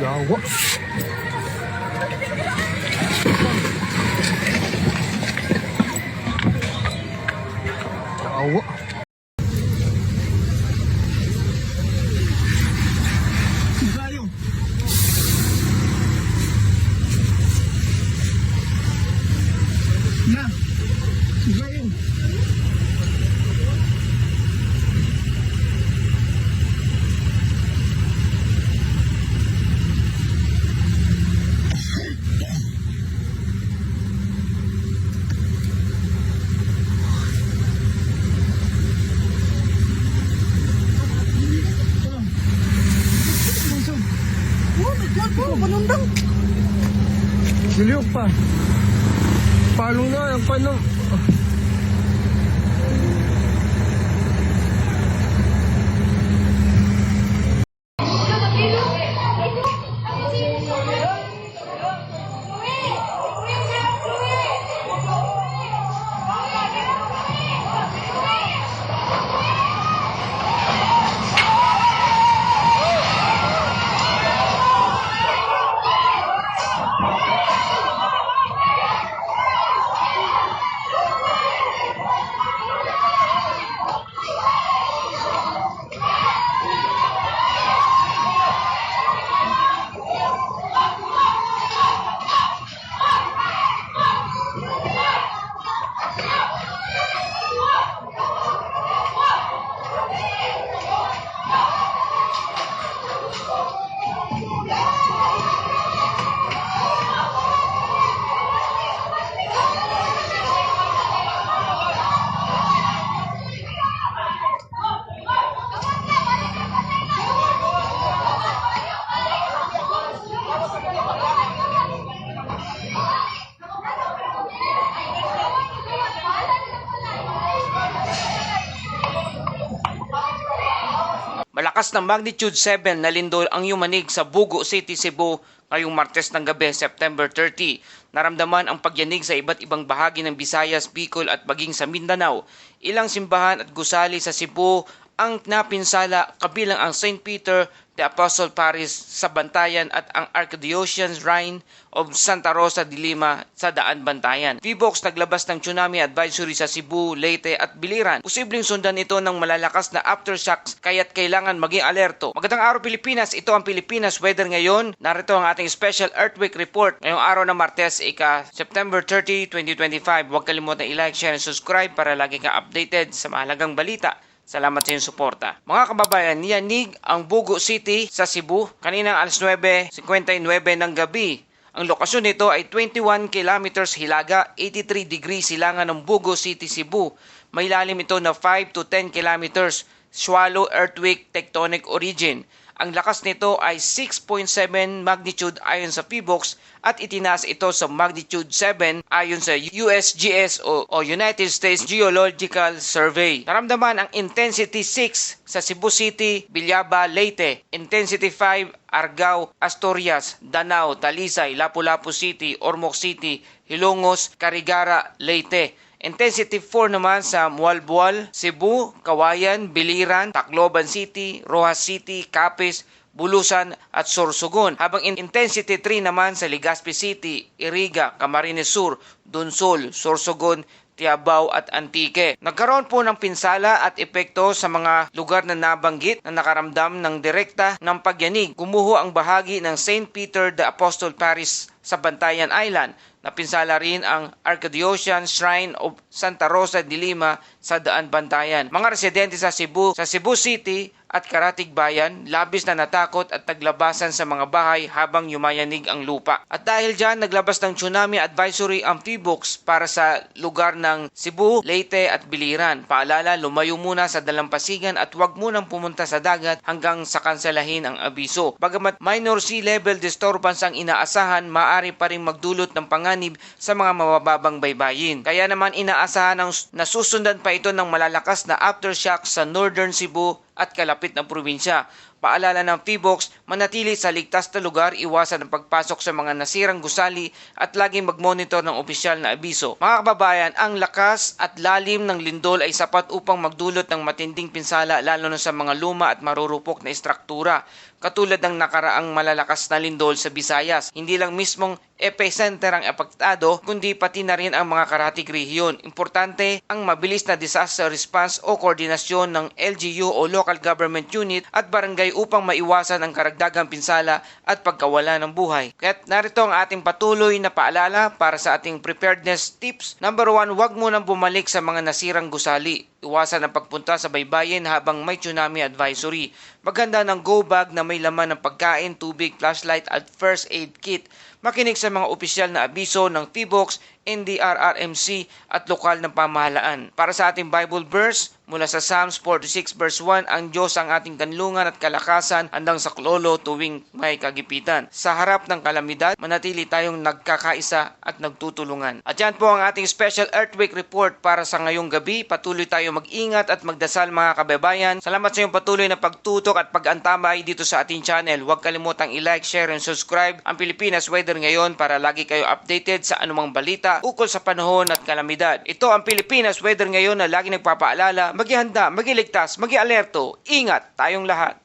Gawa. Giliw pa. Paano na? Paano? Malakas na magnitude 7 na lindol ang yumanig sa Bugo City, Cebu ngayong Martes ng gabi, September 30. Naramdaman ang pagyanig sa iba't ibang bahagi ng Visayas, Bicol at maging sa Mindanao. Ilang simbahan at gusali sa Cebu ang napinsala kabilang ang St. Peter the Apostle Paris sa Bantayan at ang Archdiocese Shrine of Santa Rosa de Lima sa Daan Bantayan. VBOX naglabas ng tsunami advisory sa Cebu, Leyte at Biliran. Posibleng sundan ito ng malalakas na aftershocks kaya't kailangan maging alerto. Magandang araw Pilipinas, ito ang Pilipinas Weather ngayon. Narito ang ating special earthquake report ngayong araw ng Martes, ika September 30, 2025. Huwag kalimutan i-like, share, and subscribe para lagi kang updated sa mahalagang balita. Salamat sa iyong suporta. Mga kababayan, niyanig ang Bugo City sa Cebu kaninang alas 9.59 ng gabi. Ang lokasyon nito ay 21 kilometers hilaga, 83 degrees silangan ng Bugo City, Cebu. May lalim ito na 5 to 10 kilometers. Swallow earthquake tectonic origin. Ang lakas nito ay 6.7 magnitude ayon sa PBOX at itinaas ito sa magnitude 7 ayon sa USGS o, o United States Geological Survey. Naramdaman ang intensity 6 sa Cebu City, Bilyaba, Leyte, intensity 5 Argao, Asturias, Danao, Talisay, Lapu-Lapu City, Ormoc City, Hilongos, Carigara, Leyte. Intensity 4 naman sa Mualbual, Cebu, Kawayan, Biliran, Tacloban City, Rojas City, Capiz, Bulusan at Sorsogon. Habang in- intensity 3 naman sa Legazpi City, Iriga, Camarines Sur, Dunsol, Sorsogon, Tiabao at Antique. Nagkaroon po ng pinsala at epekto sa mga lugar na nabanggit na nakaramdam ng direkta ng pagyanig. Gumuho ang bahagi ng St. Peter the Apostle Parish sa Bantayan Island. Napinsala rin ang Archdiocese Shrine of Santa Rosa de Lima sa Daan Bantayan. Mga residente sa Cebu, sa Cebu City at Karatig Bayan, labis na natakot at naglabasan sa mga bahay habang yumayanig ang lupa. At dahil dyan, naglabas ng tsunami advisory ang PBOX para sa lugar ng Cebu, Leyte at Biliran. Paalala, lumayo muna sa dalampasigan at huwag munang pumunta sa dagat hanggang sa kanselahin ang abiso. Bagamat minor sea level disturbance ang inaasahan, maaari pa rin magdulot ng panganib sa mga mabababang baybayin. Kaya naman inaasahan ang nasusundan pa ito ng malalakas na aftershock sa northern Cebu at kalapit na probinsya. Paalala ng PBOX, manatili sa ligtas na lugar, iwasan ang pagpasok sa mga nasirang gusali at laging mag-monitor ng opisyal na abiso. Mga kababayan, ang lakas at lalim ng lindol ay sapat upang magdulot ng matinding pinsala lalo na sa mga luma at marurupok na istruktura katulad ng nakaraang malalakas na lindol sa Visayas. Hindi lang mismong epicenter ang apektado, kundi pati na rin ang mga karatig rehiyon. Importante ang mabilis na disaster response o koordinasyon ng LGU o local government unit at barangay upang maiwasan ang karagdagang pinsala at pagkawala ng buhay. Kaya't narito ang ating patuloy na paalala para sa ating preparedness tips. Number one, huwag munang bumalik sa mga nasirang gusali. Iwasan ang pagpunta sa baybayin habang may tsunami advisory. Maganda ng go bag na may laman ng pagkain, tubig, flashlight at first aid kit. Makinig sa mga opisyal na abiso ng PBOX, NDRRMC at lokal na pamahalaan. Para sa ating Bible verse, mula sa Psalms 46 verse 1, ang Diyos ang ating kanlungan at kalakasan handang sa klolo tuwing may kagipitan. Sa harap ng kalamidad, manatili tayong nagkakaisa at nagtutulungan. At yan po ang ating special earthquake report para sa ngayong gabi. Patuloy tayo mag-ingat at magdasal mga kababayan. Salamat sa iyong patuloy na pagtutok at pag-antamay dito sa ating channel. Huwag kalimutang i-like, share, and subscribe ang Pilipinas Weather ngayon para lagi kayo updated sa anumang balita ukol sa panahon at kalamidad. Ito ang Pilipinas Weather ngayon na lagi nagpapaalala, maghihanda, magiligtas, mag-alerto. Ingat tayong lahat.